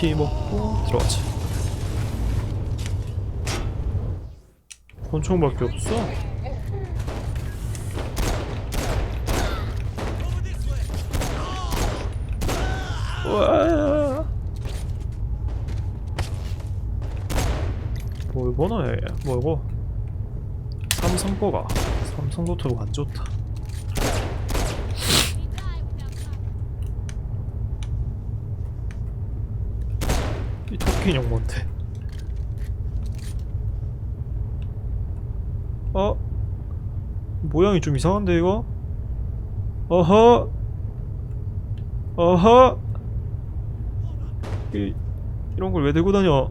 피 먹고 들어가자 권총밖에 없어? 우와. 뭘 보나 얘 뭐고 삼성 거가. 삼성 노트북 안 좋다 이 토끼 인형 뭔데 어? 모양이 좀 이상한데 이거? 어허 어허 이, 이런 걸 왜 들고 다녀